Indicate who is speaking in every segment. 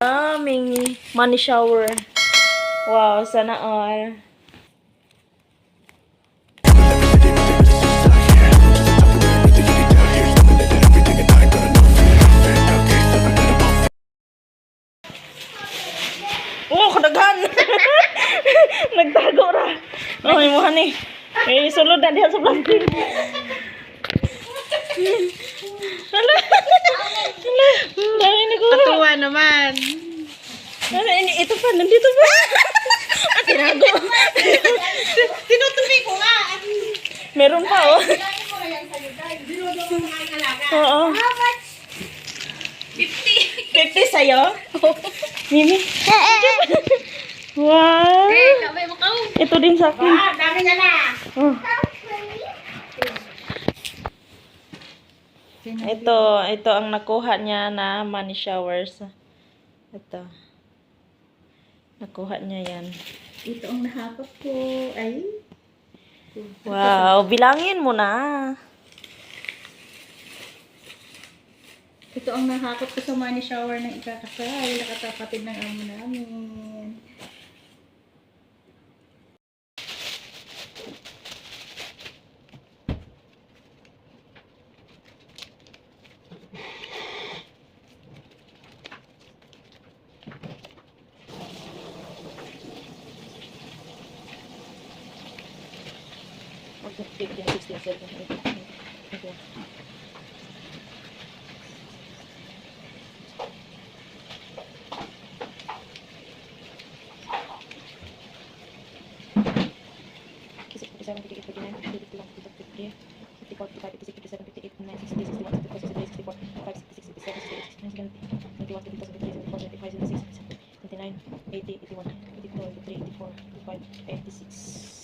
Speaker 1: Aming money shower. Wow, sana all. Oh, kadaghan. Nagtago ra. Oh, imuhan ni. Eh, sulod na diha sa plastic. Hala. Hala. Dami ni ko.
Speaker 2: Tuwa naman.
Speaker 1: Ano, ini, ito pa, nandito pa. ah, tinago.
Speaker 2: Tinutupi ko nga.
Speaker 1: Meron pa, oh. Oo.
Speaker 2: 50.
Speaker 1: 50 sa'yo? Mimi? wow.
Speaker 2: Kamay mo kau.
Speaker 1: Ito din sa akin.
Speaker 2: Ah, dami na na.
Speaker 1: Oh. Ito, ito ang nakuha niya na money showers. Ito. Nakuha niya yan.
Speaker 2: Ito ang nahakot ko. Ay.
Speaker 1: Wow, bilangin mo na.
Speaker 2: Ito ang nahakot ko sa money shower ng ikakasal. Nakatapatid ng amo namin.
Speaker 1: 15, 15 16, 17, 18, 18, 18. Eighty-one, eighty-two, eighty-three, eighty-four, eighty-five, eighty-six.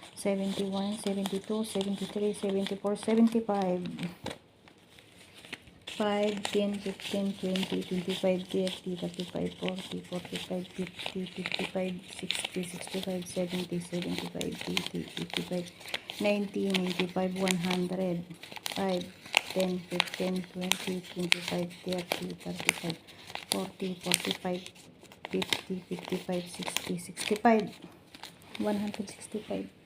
Speaker 2: 71, 72, 73, 74, 75. 5, 10, 15, 20, 25, 30, 35, 40, 45, 50, 55, 60, 65, 70, 75, 80, 85, 90, 95, 100. 5, 10, 15, 20, 25, 30, 35, 40, 45, 50, 55, 60, 65. 165.